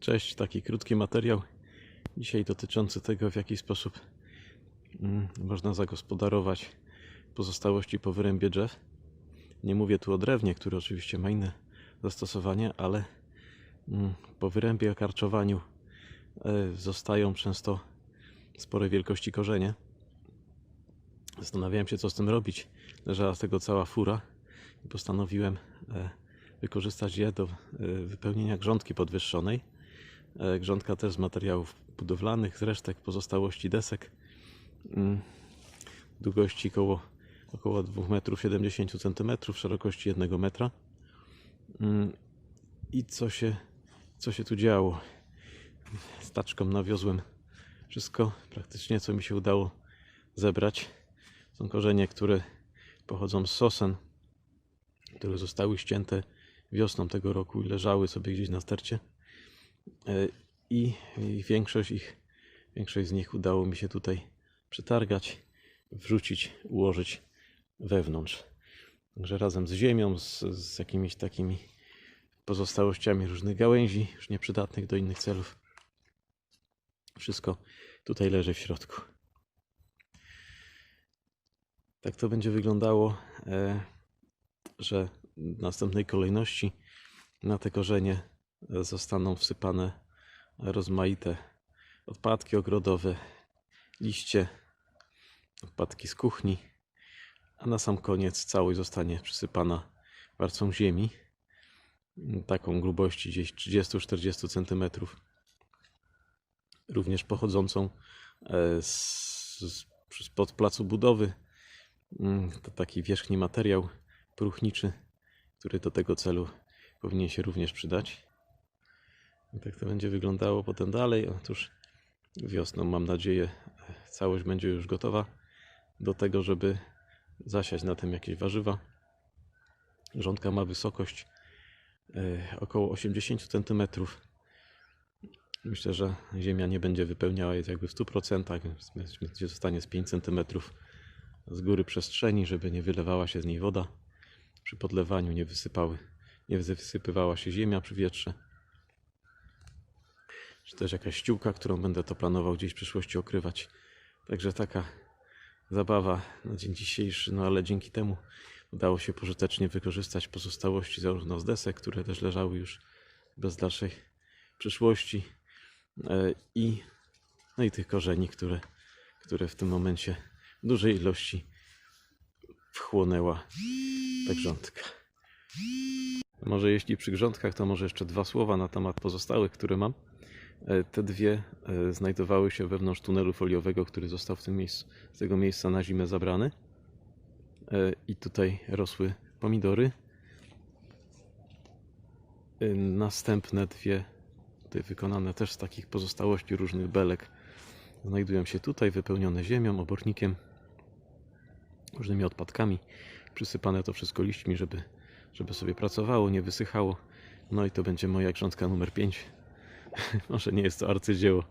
Cześć, taki krótki materiał. Dzisiaj dotyczący tego, w jaki sposób mm, można zagospodarować pozostałości po wyrębie drzew. Nie mówię tu o drewnie, które oczywiście ma inne zastosowanie, ale mm, po wyrębie karczowaniu e, zostają często spore wielkości korzenie. Zastanawiałem się, co z tym robić. Leżała z tego cała fura i postanowiłem e, wykorzystać je do e, wypełnienia grządki podwyższonej. E, Grządka też z materiałów budowlanych, z resztek pozostałości desek. Mm, Długości około, około 2,70 m, szerokości 1 metra. Mm, I co się, co się tu działo? Staczką nawiozłem wszystko, praktycznie co mi się udało zebrać. Są korzenie, które pochodzą z sosen, które zostały ścięte wiosną tego roku i leżały sobie gdzieś na stercie. E, I, większość ich, większość z nich udało mi się tutaj przetargać, wrzucić, ułożyć wewnątrz. Także razem z ziemią, z, z jakimiś takimi pozostałościami różnych gałęzi, już nieprzydatnych do innych celów. Wszystko tutaj leży w środku. Tak to będzie wyglądało, e, że w następnej kolejności na te korzenie zostaną wsypane rozmaite odpadki ogrodowe, liście, odpadki z kuchni, a na sam koniec całość zostanie przysypana warstwą ziemi, taką grubości gdzieś 30-40 cm, również pochodzącą e, z, z, spod placu budowy. Mm, To taki wierzchni materiał próchniczy, który do tego celu powinien się również przydać. Tak to będzie wyglądało potem dalej. Otóż wiosną, mam nadzieję, całość będzie już gotowa do tego, żeby zasiać na tym jakieś warzywa. Grządka ma wysokość e, około 80 cm. Myślę, że ziemia nie będzie wypełniała jej jakby w 100%, więc będzie zostanie z 5 cm z góry przestrzeni, żeby nie wylewała się z niej woda. Przy podlewaniu nie wysypały, nie wysypywała się ziemia przy wietrze. Czy też jakaś ściółka, którą będę to planował gdzieś w przyszłości okrywać. Także taka zabawa na dzień dzisiejszy, no ale dzięki temu udało się pożytecznie wykorzystać pozostałości zarówno z desek, które też leżały już bez dalszej przyszłości e, i, no i tych korzeni, które, które w tym momencie w dużej ilości wchłonęła ta grządka. Może jeśli przy grządkach, to może jeszcze dwa słowa na temat pozostałych, które mam. E, Te dwie e, znajdowały się wewnątrz tunelu foliowego, który został w tym miejscu, z tego miejsca na zimę zabrany. E, I tutaj rosły pomidory. Następne dwie, tutaj wykonane też z takich pozostałości różnych belek, znajdują się tutaj, wypełnione ziemią, obornikiem, różnymi odpadkami. Przysypane to wszystko liśćmi, żeby, żeby sobie pracowało, nie wysychało. No i to będzie moja grządka numer 5. Może nie jest to arcydzieło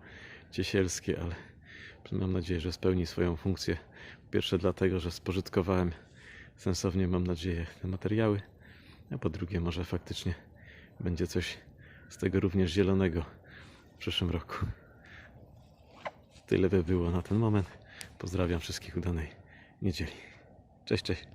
ciesielskie, ale mam nadzieję, że spełni swoją funkcję. Po pierwsze dlatego, że spożytkowałem sensownie, mam nadzieję, te materiały, a po drugie może faktycznie będzie coś z tego również zielonego w przyszłym roku. Tyle by było na ten moment. Pozdrawiam wszystkich udanej niedzieli. Cześć, cześć.